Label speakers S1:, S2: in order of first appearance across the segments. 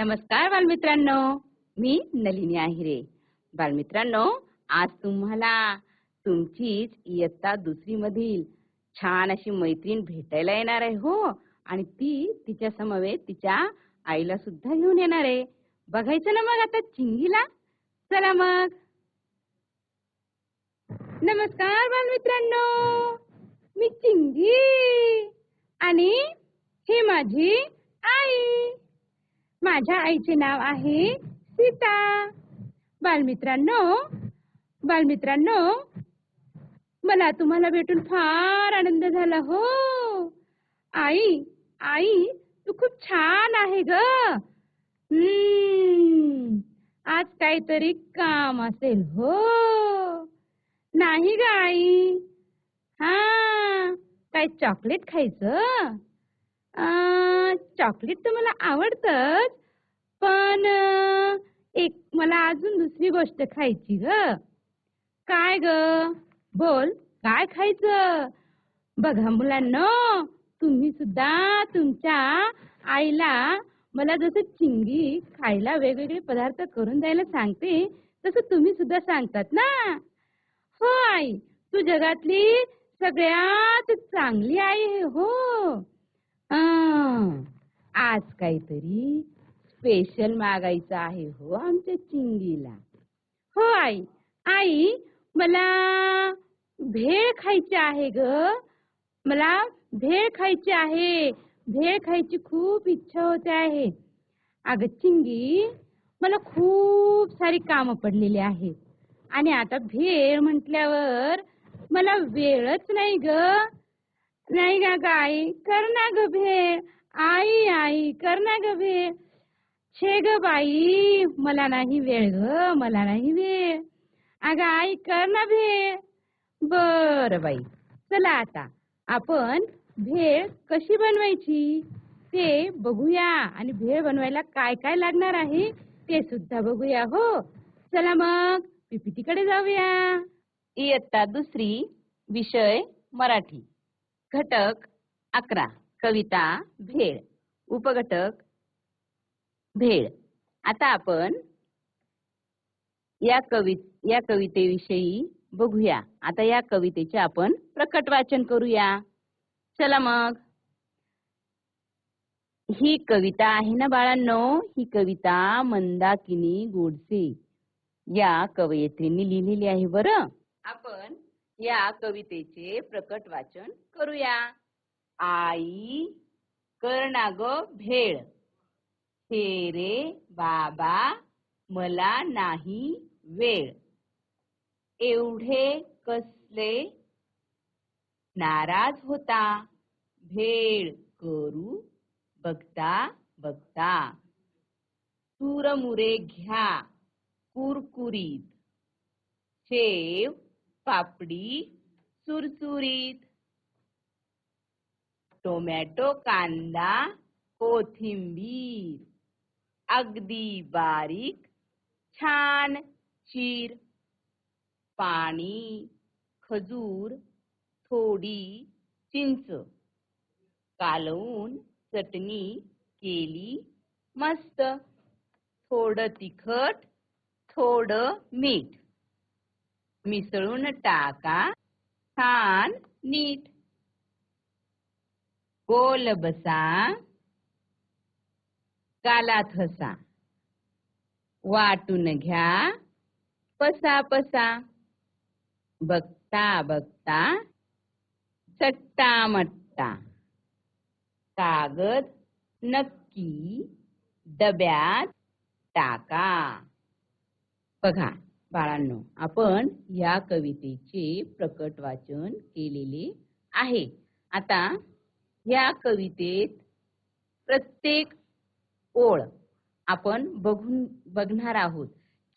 S1: नमस्कार बालमित्रांनो. मी नलिनी आहिरे. बालमित्रांनो आज तुम्हाला तुमचीच इयत्ता दुसरी मधील छान अशी मैत्रीण भेटायला येणार आहे हो. आणि ती तिच्या समवेत तिच्या आईला सुद्धा घेऊन येणार आहे. बघायचं ना मग आता चिंगीला? चला मग. नमस्कार बालमित्रांनो. मी चिंगी. आणि ही माझी आई. माझ्या आईचे नाव आहे सीता. बालमित्रांनो बालमित्रांनो मला तुम्हाला भेटून फार आनंद झाला हो. आई आई तू खूप छान आहे ग. आज काहीतरी काम असेल हो. नाही ग आई. हा काय चॉकलेट खायचं? चॉकलेट तर मला आवडतच. पण एक मला अजून दुसरी गोष्ट खायची ग. काय ग? बोल काय खायचं? बघा मुलांना तुम्ही सुद्धा तुमच्या आईला मला जसं चिंगी खायला वेगवेगळे पदार्थ करून द्यायला सांगते तसं तुम्ही सुद्धा सांगतात ना? हो आई तू जगातली सगळ्यात चांगली आई आहे हो. अं, आज काहीतरी स्पेशल मागायचं आहे हो आमच्या चिंगीला. हो आई आई मला भेळ खायची आहे ग. मला भेळ खायची आहे. भेळ खायची खूप इच्छा होते आहे. अगं चिंगी मला खूप सारी कामं पडलेली आहेत. आणि आता भेळ म्हटल्यावर मला वेळच नाही ग. नाही ग आई कर ना ग भेळ. आई आई कर ना ग भेळ. छे ग बाई मला नाही वेळ ग मला नाही वेळ. अगं आई कर ना भेळ. बर बाई चला आता. आपण भेळ कशी बनवायची? ते बघूया. आणि भेळ बनवायला काय काय लागणार आहे ते सुद्धा बघूया हो. चला मग पीपीटीकडे जाऊया. इयत्ता दुसरी विषय मराठी. घटक अकरा. कविता भेळ. उपघटक भेळ. आता आपण या कवि या कवितेविषयी बघूया. आता या कवितेचे आपण प्रकट वाचन करूया. चला मग. ही कविता आहे ना बाळांनो? ही कविता मंदाकिनी गोडसे. या कवयित्रींनी लिहिलेली आहे बरं. आपण या कवितेचे प्रकट वाचन करूया. आई कर्णा ग भेळ. हे रे बाबा मला नाही वेळ. एवढे कसले नाराज होता. भेळ करू बघता बघता. चुरमुरे घ्या कुरकुरीत. शेव पापडी सुरसुरीत. टोमॅटो कांदा कोथिंबीर. अगदी बारीक छान चीर पाणी खजूर थोडी चिंच कालवून चटणी केली मस्त. थोडं तिखट थोडं मीठ. मिसळून टाका. छान नीट. गोल बसा. काला थसा वाटून घ्या. पसा पसा. बघता बघता. चट्टा मट्टा. कागद नक्की डब्यात टाका. बघा बाळांनो आपण या कवितेचे प्रकट वाचन केलेले आहे. आता या कवितेत प्रत्येक ओळ आपण बघून बघणार आहोत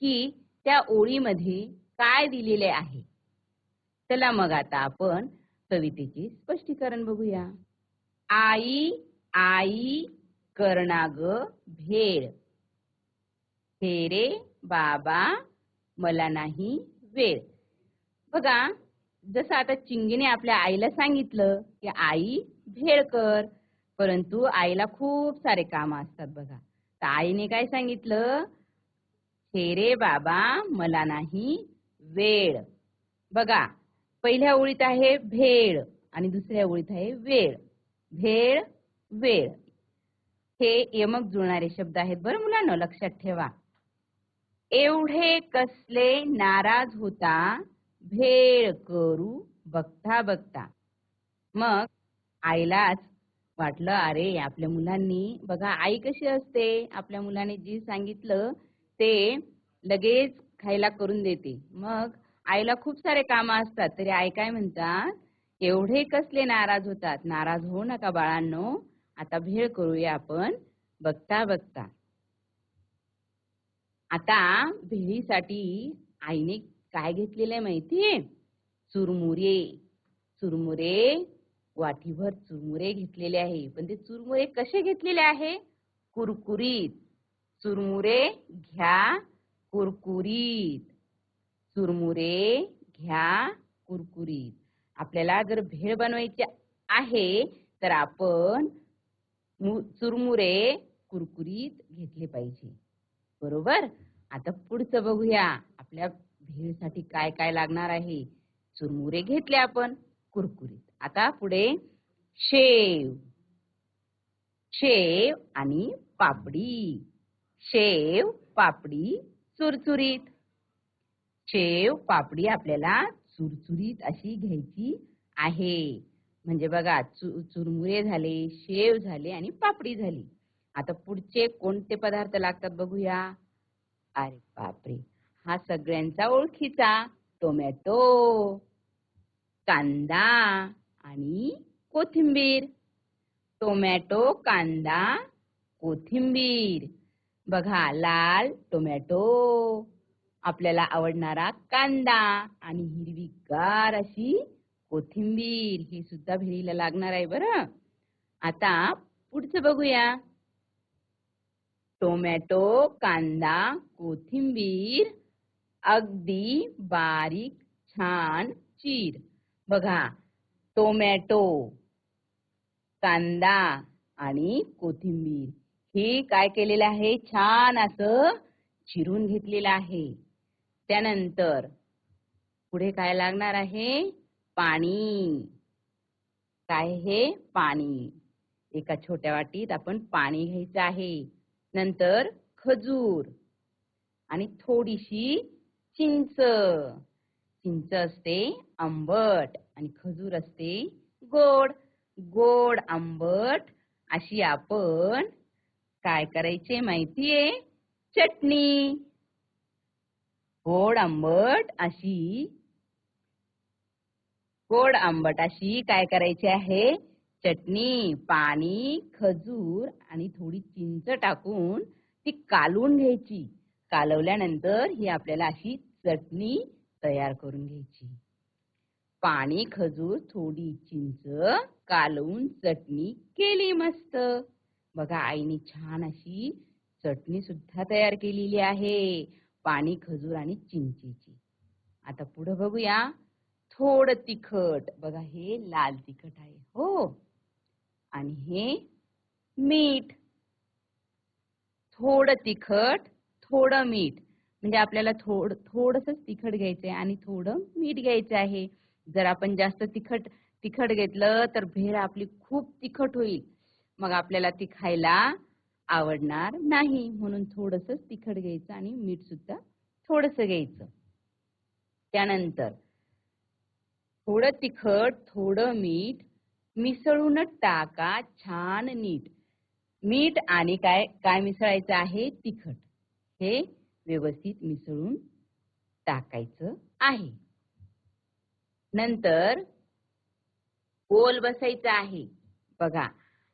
S1: की त्या ओळीमध्ये काय दिलेले आहे. चला मग आता आपण कवितेचे स्पष्टीकरण बघूया. आई आई कर्णा ग भेळ. हे रे बाबा मला नाही वेळ. बघा जसं आता चिंगीने आपल्या आईला सांगितलं की आई भेळ कर. परंतु आईला खूप सारे काम असतात बघा. तर आईने काय सांगितलं? छे रे बाबा मला नाही वेळ. बघा पहिल्या ओळीत आहे भेळ आणि दुसऱ्या ओळीत आहे वेळ. भेळ वेळ. हे यमक जुळणारे शब्द आहेत. बरं मुलांना लक्षात ठेवा. एवढे कसले नाराज होता भेळ करू बघता बघता मग आईलाच वाटलं अरे आपल्या मुलांनी बघा आई कशी असते? आपल्या मुलाने जी सांगितलं ते लगेच खायला करून देते. मग आईला खूप सारे काम असतात. तरी आई काय म्हणतात एवढे कसले नाराज होतात? नाराज होऊ नका बाळांनो. आता भेळ करूया आपण. बघता बघता. आता भेळीसाठी आईने काय घेतलेलं आहे माहितीये? चुरमुरे. चुरमुरे वाटीभर चुरमुरे घेतलेले आहे. पण ते चुरमुरे कसे घेतलेले आहे? कुरकुरीत. चुरमुरे घ्या कुरकुरीत. चुरमुरे घ्या कुरकुरीत. आपल्याला जर भेळ बनवायची आहे तर आपण चुरमुरे कुरकुरीत घेतले पाहिजे. बरोबर? आता पुढचं बघूया. आपल्या भेळसाठी काय काय लागणार आहे? चुरमुरे घेतले आपण कुरकुरीत. आता पुढे शेव. शेव आणि पापडी. शेव पापडी चुरचुरीत. शेव पापडी आपल्याला चुरचुरीत अशी घ्यायची आहे. म्हणजे बघा चु चुरमुरे झाले शेव झाले आणि पापडी झाली. आता पुढचे कोणते पदार्थ लागतात बघूया. अरे बापरे हा सगळ्यांचा ओळखीचा टोमॅटो कांदा आणि कोथिंबीर. टोमॅटो कांदा कोथिंबीर. बघा लाल टोमॅटो. आपल्याला आवडणारा कांदा आणि हिरवीगार अशी कोथिंबीर. हे सुद्धा भेरीला लागणार आहे बरं. आता पुढचं बघूया. टोमॅटो कांदा कोथिंबीर. अगदी बारीक छान चीर. बघा टोमॅटो कांदा आणि कोथिंबीर. हे काय केलेलं आहे? छान असं चिरून घेतलेलं आहे. त्यानंतर पुढे काय लागणार आहे? पाणी. काय हे? पाणी. एका छोट्या वाटीत आपण पाणी घ्यायचं आहे. नंतर खजूर आणि थोडीशी चिंच. चिंच असते आंबट. आणि खजूर असते गोड. गोड आंबट. अशी आपण काय करायचे माहितीये? चटणी. गोड आंबट अशी गोड आंबट अशी काय करायची आहे? चटणी पाणी खजूर आणि थोडी चिंच टाकून ती कालवून घ्यायची. कालवल्यानंतर ही आपल्याला अशी चटणी तयार करून घ्यायची. पाणी खजूर थोडी चिंच कालवून चटणी केली मस्त. बघा आईने छान अशी चटणी सुद्धा तयार केलेली आहे पाणी खजूर आणि चिंचेची. आता पुढे बघूया. थोडं तिखट. बघा हे लाल तिखट आहे हो. आणि हे मीठ. थोडं तिखट थोडं मीठ. म्हणजे आपल्याला थोड थोडस तिखट घ्यायचंय आणि थोडं मीठ घ्यायचं आहे. जर आपण जास्त तिखट तिखट घेतलं तर भेळ आपली खूप तिखट होईल. मग आपल्याला ती खायला आवडणार नाही. म्हणून थोडस तिखट घ्यायचं आणि मीठ सुद्धा थोडस घ्यायचं. त्यानंतर थोडं तिखट थोडं मीठ मिसळून टाका छान नीट. मीठ आणि काय काय मिसळायचं आहे? तिखट. हे व्यवस्थित मिसळून टाकायचं आहे. नंतर गोल बसायचं आहे. बघा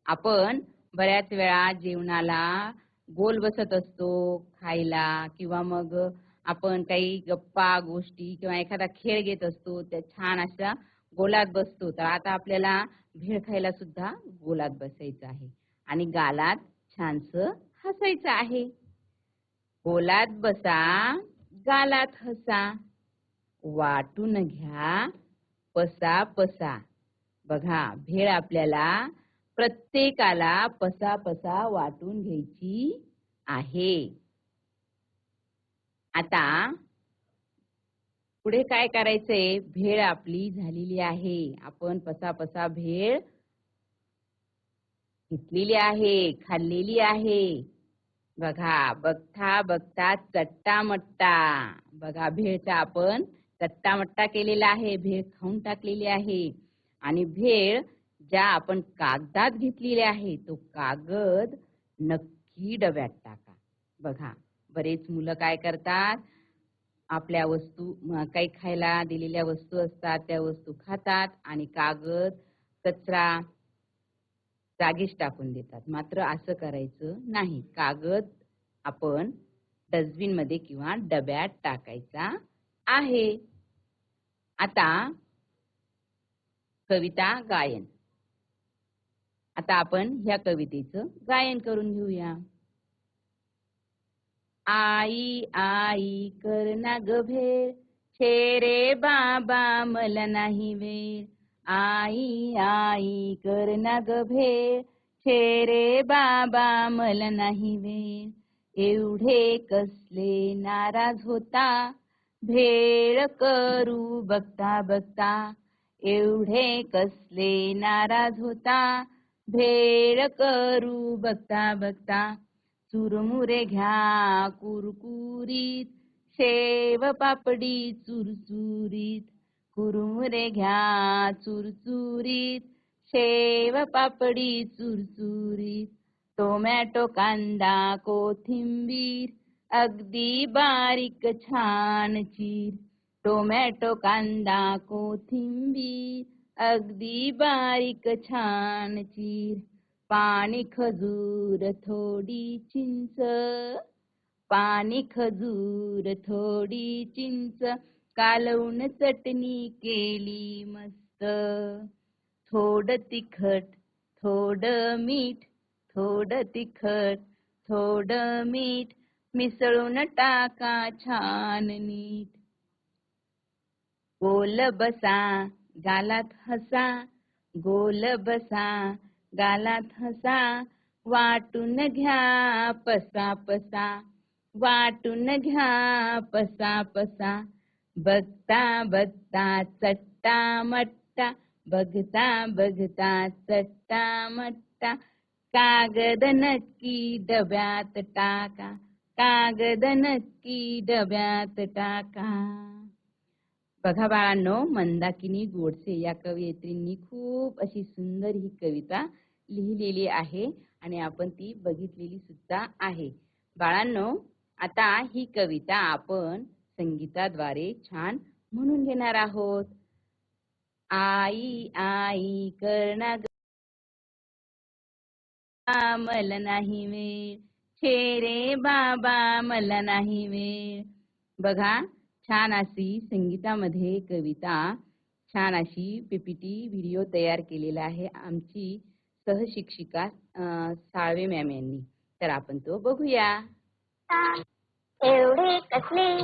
S1: आपण बऱ्याच वेळा जेवणाला गोल बसत असतो खायला किंवा मग आपण काही गप्पा गोष्टी किंवा एखादा खेळ घेत असतो त्या छान अशा गोलात बसतो. तर आता आपल्याला भेळ खायला सुद्धा गोलात बसायचं आहे. आणि गालात छानस हसायचं आहे. गोलात बसा गालात हसा. वाटून घ्या. पसा पसा. बघा भेळ आपल्याला प्रत्येकाला पसा पसा वाटून घ्यायची आहे. आता पुढे काय करायचंय? भेळ आपली झालेली आहे. आपण पसा पसा भेळ घेतलेली आहे खाल्लेली आहे. बघा बघता बघता चट्टा मट्टा बघा भेळचा आपण कट्टामट्टा केलेला आहे भेळ खाऊन टाकलेली आहे. आणि भेळ ज्या आपण कागदात घेतलेली आहे तो कागद नक्की डब्यात टाका. बघा बरेच मुलं काय करतात? आपल्या वस्तू काही खायला दिलेल्या वस्तू असतात त्या वस्तू खातात आणि कागद कचरा जागीच टाकून देतात. मात्र असं करायचं नाही. कागद आपण डस्टबिनमध्ये किंवा डब्यात टाकायचा आहे. आता कविता गायन. आता आपण ह्या कवितेचं गायन करून घेऊया. आई आई कर ना गभेर छेरे बाबा मला नाही वेळ आई आई कर ना गभेर छेरे बाबा मला नाही वेळ एवढे कसले नाराज होता. भेळ करू बघता बघता एवढे कसले नाराज होता. भेळ करू बघता बघता चुरमुरे घ्या कुरकुरीत शेव पापडी चुरचुरीत. कुरमुरे घ्या चुरचुरीत शेव पापडी चुरचुरीत. टोमॅटो कांदा कोथिंबीर अगदी बारीक छान चीर टोमॅटो कांदा कोथिंबीर. अगदी बारीक छान चीर पाणी खजूर थोडी चिंच. पाणी खजूर थोडी चिंच. कालवून चटणी केली मस्त. थोड तिखट थोड मीठ थोड तिखट थोड मीठ. मिसळून टाका छान नीट. गोल बसा गालात हसा गोल बसा गालात हसा. वाटून घ्या पसा पसा वाटून घ्या पसा पसा. बघता बघता चट्टा मट्टा बघता बघता चट्टा मट्टा. कागद नक्की डब्यात टाका. कागद नक्की डब्यात टाका. बघा बाळांनो मंदाकिनी गोडसे या कवयित्रींनी खूप अशी सुंदर ही कविता लिहिलेली आहे आणि आपण ती बघितलेली सुद्धा आहे. बाळांनो आता ही कविता आपण संगीताद्वारे छान म्हणून घेणार आहोत. आई आई करणा मल नाही वेळ. छे रे बाबा मला नाही वेळ. बघा छान अशी संगीतामध्ये कविता छान अशी पीपीटी व्हिडिओ तयार केलेला आहे आमची सहशिक्षिका अं, साळवे मॅम यांनी. तर आपण तो बघूया.
S2: एवढे कसले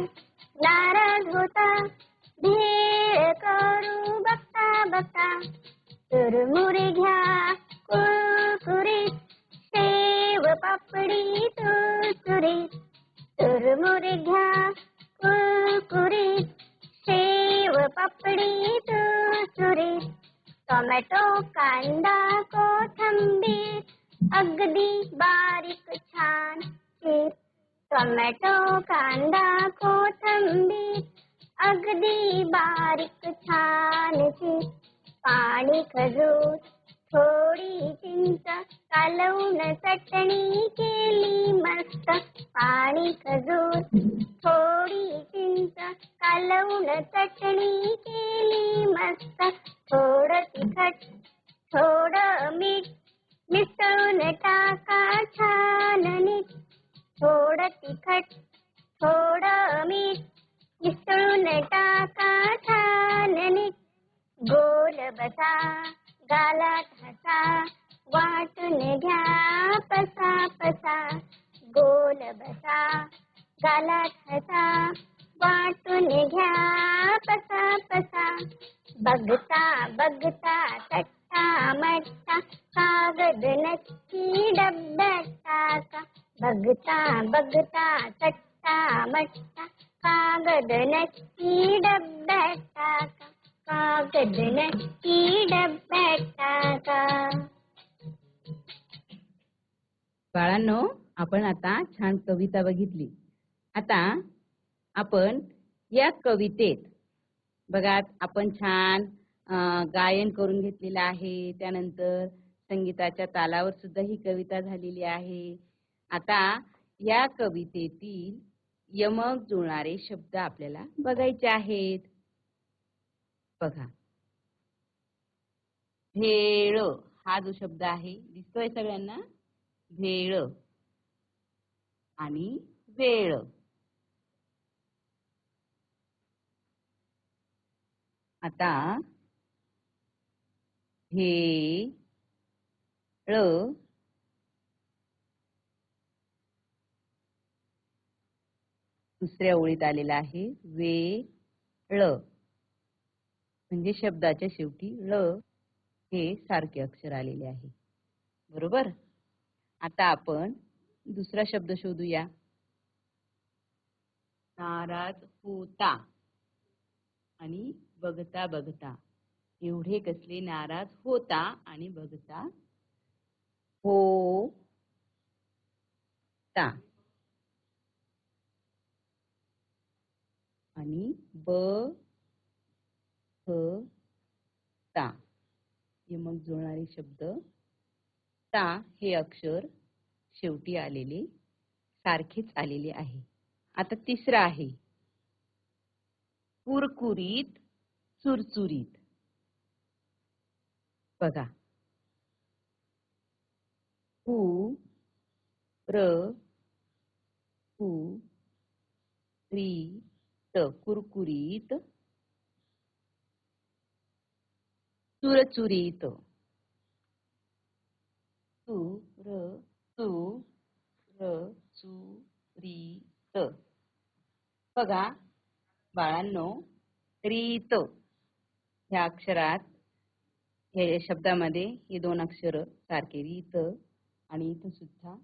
S2: नाराज होता. धीर करू बघता बघता. चुरमुरे घ्या कुरकुरीत शेव पापडी चुरचुरीत चुरमुरे घ्या कुरकुरीत शेव पापडी चुरचुरीत टोमॅटो कांदा कोथंबीर, अगदी बारीक छान चीर टोमॅटो कांदा कोथंबीर, अगदी बारीक छान चीर पाणी खजूर थोडी चिंच कालवून चटणी केली मस्त. पाणी खजूर. थोडी चिंच कालवून चटणी केली मस्त. थोडं तिखट थोडं मीठ. मिसळून टाका छान नीट. थोडं तिखट थोडं मीठ. मिसळून टाका छान नीट. गोल बसा. गाला हसा वाटून घ्या पसा पसा गोल बसा. गाला हसा वाटून घ्या पसा पसा. बघता बघता चट्टा मट्टा कागद नक्की डब्यात टाका बघता बघता चट्टा मट्टा कागद नक्की डब्यात टाका कागद नक्की
S1: बाळांनो आपण आता छान कविता बघितली. आता आपण या कवितेत बघा आपण छान गायन करून घेतलेलं आहे. त्यानंतर संगीताच्या तालावर सुद्धा ही कविता झालेली आहे. आता या कवितेतील यमक जुळणारे शब्द आपल्याला बघायचे आहेत. बघा. भेळ हा जो शब्द आहे दिसतोय सगळ्यांना? भेळ. आणि वेळ. आता हे ळ दुसऱ्या ओळीत आलेला आहे वे ळ म्हणजे शब्दाच्या शेवटी ळ हे सारखे अक्षर आलेले आहे. बरोबर? आता आपण दुसरा शब्द शोधूया. नाराज होता आणि बघता बघता. एवढे कसले नाराज होता आणि बघता हो ता आणि ब ह ता. यमक जुळणारे शब्द. ता हे अक्षर शेवटी आलेले सारखेच आलेले आहे. आता तिसरा आहे. कुरकुरीत चुरचुरीत. बघा. कु र कु री त. कुरकुरीत चुरचुरीत. तू र र बघा बाळांनो रीत. ह्या अक्षरात या शब्दामध्ये हे दोन अक्षर सारखे रीत आणि इथं सुद्धा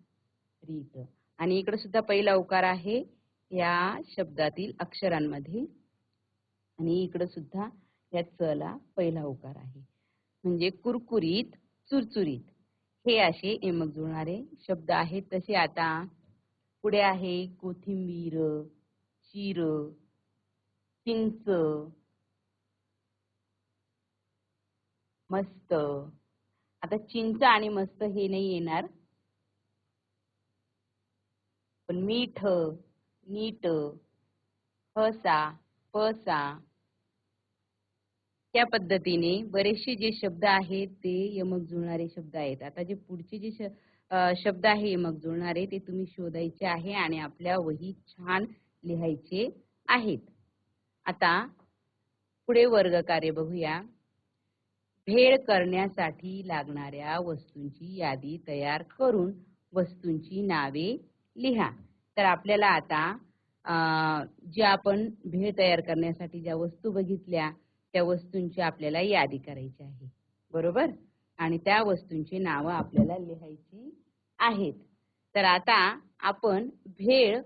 S1: रीत. आणि इकडे सुद्धा पहिला उकार आहे या शब्दातील अक्षरांमध्ये. आणि इकडे सुद्धा या चला पहिला उकार आहे. म्हणजे कुरकुरीत चुरचुरीत. हे असे एमक जुळणारे शब्द आहेत. तसे आता पुढे आहे कोथिंबीर चिर चिंच मस्त. आता चिंच आणि मस्त हे नाही येणार. पण मीठ नीट हसा पसा त्या पद्धतीने बरेचसे जे शब्द आहेत ते यमक जुळणारे शब्द आहेत. आता जे पुढचे जे श- शब्द आहे यमक जुळणारे ते तुम्ही शोधायचे आहे आणि आपल्या वही छान लिहायचे आहेत. आता पुढे वर्ग कार्य बघूया. भेळ करण्यासाठी लागणाऱ्या वस्तूंची यादी तयार करून वस्तूंची नावे लिहा. तर आपल्याला आता जे ज्या आपण भेळ तयार करण्यासाठी ज्या वस्तू बघितल्या त्या वस्तूंची आपल्याला यादी करायची आहे. बरोबर? आणि त्या वस्तूंची नावं आपल्याला लिहायची आहेत. तर आता आपण भेळ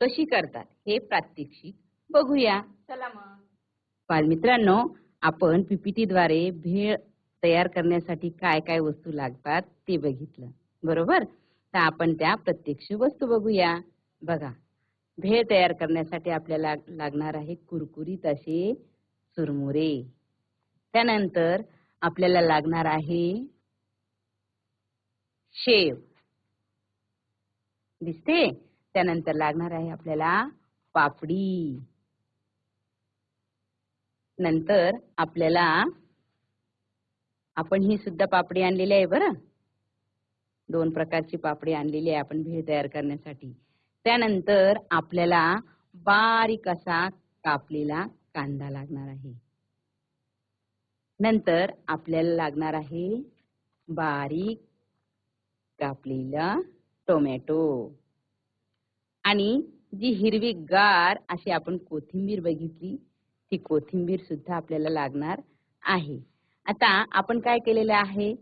S1: कशी करतात हे प्रात्यक्षिक बघूया. चला मग. बालमित्रांनो आपण PPT द्वारे भेळ तयार करण्यासाठी काय काय वस्तू लागतात ते बघितलं. बरोबर? तर आपण त्या प्रत्यक्ष वस्तू बघूया. बघा भेळ तयार करण्यासाठी आपल्याला लागणार आहे कुरकुरीत असे चुरमुरे त्यानंतर आपल्याला लागणार आहे शेव. दिसते? त्यानंतर लागणार आहे आपल्याला पापडी. नंतर आपल्याला आपण ही सुद्धा पापडी आणलेली आहे बरं. दोन प्रकारची पापडी आणलेली आहे आपण भेळ तयार करण्यासाठी. त्यानंतर आपल्याला बारीक असा कापलेला कांदा लागणार आहे. नंतर आपल्याला लागणार आहे बारीक कापलेला टोमॅटो. आणि जी हिरवी गार अशी आपण कोथिंबीर बघितली ती कोथिंबीर सुद्धा आपल्याला लागणार आहे. आता आपण काय केलेलं आहे?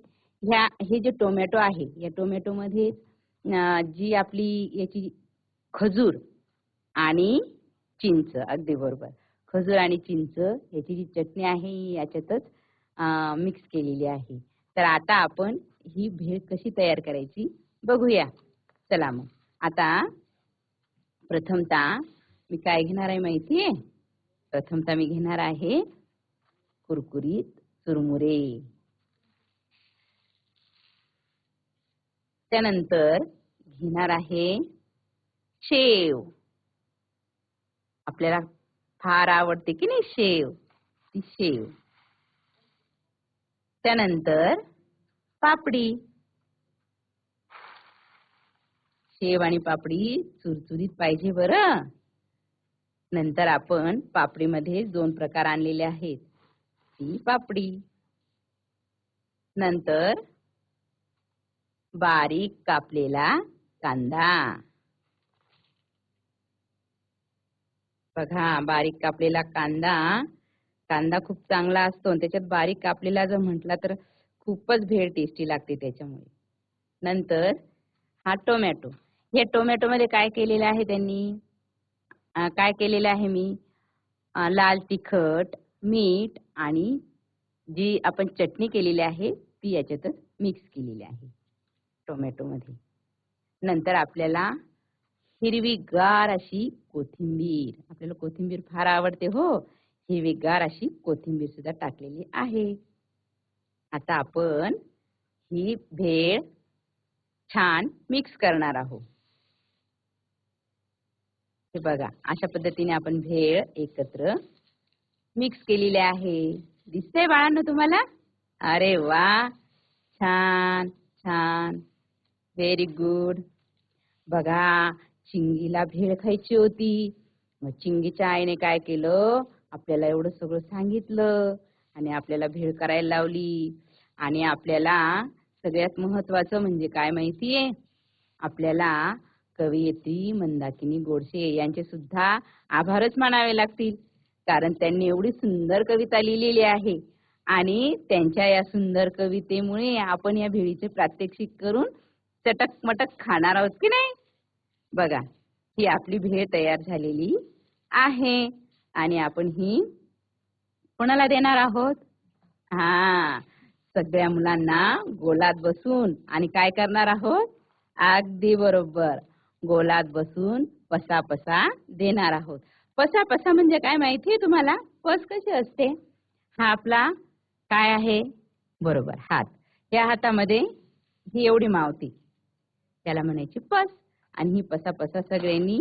S1: ह्या हे जे टोमॅटो आहे या टोमॅटो मध्ये जी आपली याची खजूर आणि चिंच अगदी बरोबर. खजूर आणि चिंच याची जी चटणी आहे याच्यातच मिक्स केलेली आहे. तर आता आपण ही भेळ कशी तयार करायची बघूया. चला मग. आता प्रथमता मी काय घेणार आहे माहितीये प्रथमता मी घेणार आहे कुरकुरीत चुरमुरे. त्यानंतर घेणार आहे शेव. आपल्याला फार आवडते की नाही? शेव. ती शेव. त्यानंतर पापडी. शेव आणि पापडी चुरचुरीत पाहिजे बर. नंतर आपण पापडीमध्ये दोन प्रकार आणलेले आहेत. ती पापडी. नंतर बारीक कापलेला कांदा. बघा बारीक कापलेला कांदा. कांदा खूप चांगला असतो आणि त्याच्यात बारीक कापलेला जर म्हटला तर खूपच भेळ टेस्टी लागते त्याच्यामुळे. नंतर हा टोमॅटो हे टोमॅटो मध्ये काय केलेलं आहे त्यांनी? काय केलेलं आहे मी? लाल तिखट मीठ आणि जी आपण चटणी केलेली आहे ती याच्यातच मिक्स केलेली आहे टोमॅटो मध्ये. नंतर आपल्याला हिरवीगार अशी कोथिंबीर. आपल्याला कोथिंबीर फार आवडते हो. हिरवीगार अशी कोथिंबीर सुद्धा टाकलेली आहे. आता आपण ही भेळ छान मिक्स करणार आहोत. हे बघा अशा पद्धतीने आपण भेळ एकत्र मिक्स केलेली आहे. दिसतंय बाळांना तुम्हाला? अरे वा! छान छान. व्हेरी गुड बघा चिंगीला भेळ खायची होती. मग चिंगीच्या आईने काय केलं? आपल्याला एवढं सगळं सांगितलं आणि आपल्याला भेळ करायला लावली. आणि आपल्याला सगळ्यात महत्वाचं म्हणजे काय माहितीये? आपल्याला कवयित्री मंदाकिनी गोडसे यांचे सुद्धा आभारच मानावे लागतील. कारण त्यांनी एवढी सुंदर कविता लिहिलेली आहे. आणि त्यांच्या या सुंदर कवितेमुळे आपण या भेळीचे प्रात्यक्षिक करून चटक मटक खाणार आहोत की नाही? बघा ही आपली भेळ तयार झालेली आहे आणि आपण ही कोणाला देणार आहोत? हा सगळ्या मुलांना गोलात बसून आणि काय करणार आहोत? अगदी बरोबर गोलात बसून पसा पसा देणार आहोत. पसा पसा म्हणजे काय माहितीये तुम्हाला? पस कशी असते? हा आपला काय आहे? बरोबर हात. या हातामध्ये ही एवढी मावती. त्याला म्हणायची पस. आणि ही पसा पसा सगळ्यांनी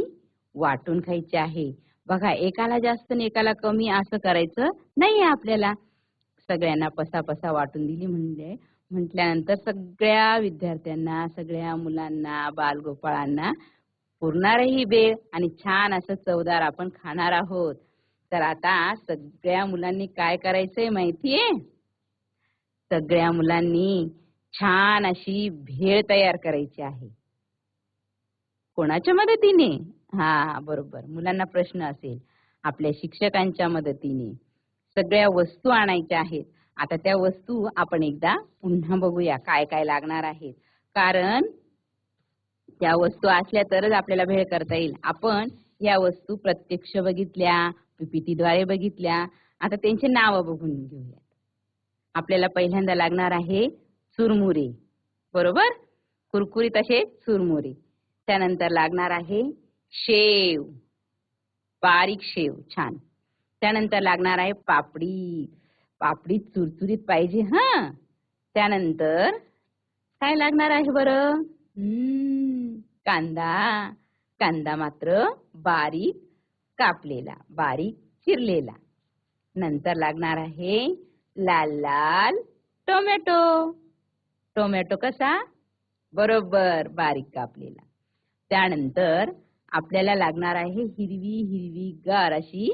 S1: वाटून खायची आहे. बघा एकाला जास्त आणि एकाला कमी असं करायचं नाहीये आपल्याला. सगळ्यांना पसा पसा वाटून दिली म्हणजे म्हटल्यानंतर सगळ्या विद्यार्थ्यांना सगळ्या मुलांना बालगोपाळांना पुरणार ही बेळ आणि छान असं चवदार आपण खाणार आहोत. तर आता सगळ्या मुलांनी काय करायचंय माहितीये? सगळ्या मुलांनी छान अशी भेळ तयार करायची आहे. कोणाच्या मदतीने? हा बरोबर. मुलांना प्रश्न असेल. आपल्या शिक्षकांच्या मदतीने. सगळ्या वस्तू आणायच्या आहेत. आता त्या वस्तू आपण एकदा पुन्हा बघूया काय काय लागणार आहेत. कारण त्या वस्तू असल्या तरच आपल्याला भेळ करता येईल. आपण या वस्तू प्रत्यक्ष बघितल्या पीपीटी द्वारे बघितल्या. आता त्यांची नावं बघून घेऊयात. आपल्याला पहिल्यांदा लागणार आहे चुरमुरे. बरोबर? कुरकुरीत असे चुरमुरे. त्यानंतर लागणार आहे शेव. बारीक शेव छान. त्यानंतर लागणार आहे पापडी. पापडी चुरचुरीत पाहिजे हा. त्यानंतर काय लागणार आहे बरं? कांदा. कांदा मात्र बारीक कापलेला बारीक चिरलेला. नंतर लागणार आहे लाल लाल टोमॅटो. टोमॅटो कसा? बरोबर बारीक कापलेला. त्यानंतर आपल्याला लागणार आहे हिरवी हिरवी गार अशी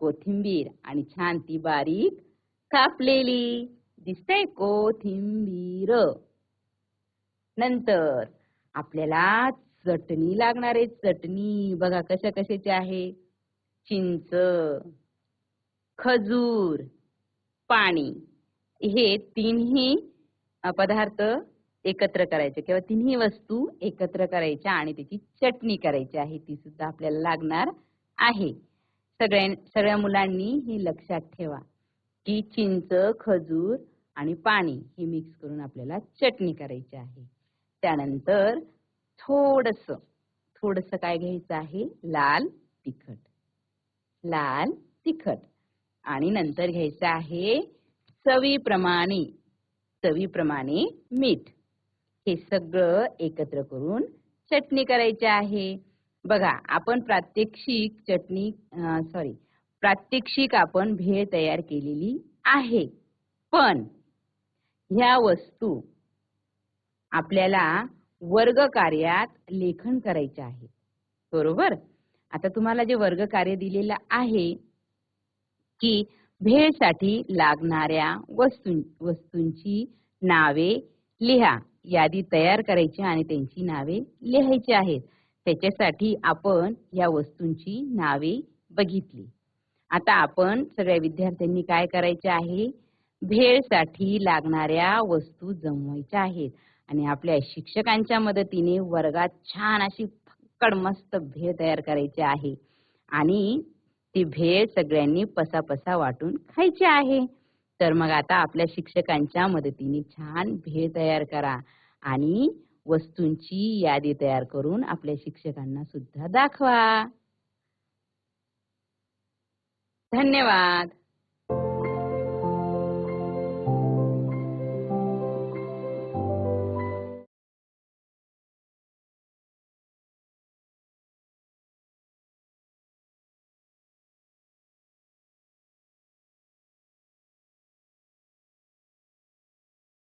S1: कोथिंबीर आणि छान ती बारीक कापलेली. दिसतंय कोथिंबीर. नंतर आपल्याला चटणी लागणार आहे. चटणी बघा कशा कशाची आहे. चिंच खजूर पाणी. हे तीनही पदार्थ एकत्र करायच्या किंवा तिन्ही वस्तू एकत्र करायच्या आणि त्याची चटणी करायची आहे. ती सुद्धा आपल्याला लागणार आहे. सगळ्या सगळ्या मुलांनी हे लक्षात ठेवा की चिंच खजूर आणि पाणी हे मिक्स करून आपल्याला चटणी करायची आहे. त्यानंतर थोडस थोडस काय घ्यायचं आहे? लाल तिखट. लाल तिखट. आणि नंतर घ्यायचं आहे चवीप्रमाणे चवीप्रमाणे मीठ. हे सगळं एकत्र करून चटणी करायची आहे. बघा आपण प्रात्यक्षिक चटणी सॉरी प्रात्यक्षिक आपण भेळ तयार केलेली आहे. पण ह्या वस्तू आपल्याला वर्ग कार्यात लेखन करायचे आहे. बरोबर? आता तुम्हाला जे वर्ग कार्य दिलेलं आहे की भेळसाठी लागणाऱ्या वस्तू वस्तूंची नावे लिहा. यादी तयार करायची आणि त्यांची नावे लिहायची आहेत. त्याच्यासाठी आपण या वस्तूंची नावे बघितली. आता आपण सगळ्या विद्यार्थ्यांनी काय करायचे आहे? भेळसाठी लागणाऱ्या वस्तू जमवायच्या आहेत. आणि आपल्या शिक्षकांच्या मदतीने वर्गात छान अशी फक्कड मस्त भेळ तयार करायची आहे. आणि ती भेळ सगळ्यांनी पसापसा वाटून खायची आहे. तर मग आता आपल्या शिक्षकांच्या मदतीने छान भेळ तयार करा आणि वस्तूंची यादी तयार करून आपल्या शिक्षकांना सुद्धा दाखवा. धन्यवाद.